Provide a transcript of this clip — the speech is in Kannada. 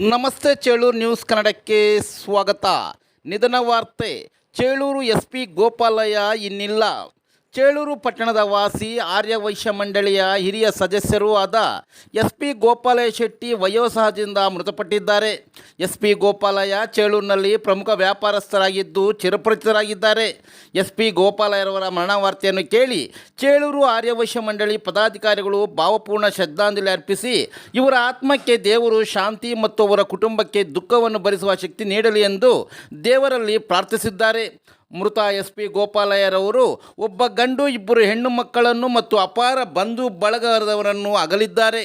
ನಮಸ್ತೆ ಚೇಳೂರು ನ್ಯೂಸ್ ಕನ್ನಡಕ್ಕೆ ಸ್ವಾಗತ. ನಿಧನ ವಾರ್ತೆ ಚೇಳೂರು ಎಸ್ ಪಿ ಗೋಪಾಲಯ್ಯ ಇನ್ನಿಲ್ಲ. ಚೇಳೂರು ಪಟ್ಟಣದ ವಾಸಿ ಆರ್ಯವೈಶ್ಯ ಮಂಡಳಿಯ ಹಿರಿಯ ಸದಸ್ಯರೂ ಆದ ಎಸ್ ಪಿ ಗೋಪಾಲಯ್ಯ ಶೆಟ್ಟಿ ವಯೋಸಹಜದಿಂದ ಮೃತಪಟ್ಟಿದ್ದಾರೆ. ಎಸ್ ಪಿ ಗೋಪಾಲಯ್ಯ ಚೇಳೂರಿನಲ್ಲಿ ಪ್ರಮುಖ ವ್ಯಾಪಾರಸ್ಥರಾಗಿದ್ದು ಚಿರಪರಿಚಿತರಾಗಿದ್ದಾರೆ. ಎಸ್ ಪಿ ಗೋಪಾಲಯ್ಯರವರ ಮರಣವಾರ್ತೆಯನ್ನು ಕೇಳಿ ಚೇಳೂರು ಆರ್ಯವೈಶ್ಯ ಮಂಡಳಿ ಪದಾಧಿಕಾರಿಗಳು ಭಾವಪೂರ್ಣ ಶ್ರದ್ಧಾಂಜಲಿ ಅರ್ಪಿಸಿ ಇವರ ಆತ್ಮಕ್ಕೆ ದೇವರು ಶಾಂತಿ ಮತ್ತು ಅವರ ಕುಟುಂಬಕ್ಕೆ ದುಃಖವನ್ನು ಭರಿಸುವ ಶಕ್ತಿ ನೀಡಲಿ ಎಂದು ದೇವರಲ್ಲಿ ಪ್ರಾರ್ಥಿಸಿದ್ದಾರೆ. ಮೃತ ಎಸ್ ಪಿ ಗೋಪಾಲಯ್ಯರವರು ಒಬ್ಬ ಗಂಡು ಇಬ್ಬರು ಹೆಣ್ಣು ಮಕ್ಕಳನ್ನು ಮತ್ತು ಅಪಾರ ಬಂಧು ಬಳಗದವರನ್ನು ಅಗಲಿದ್ದಾರೆ.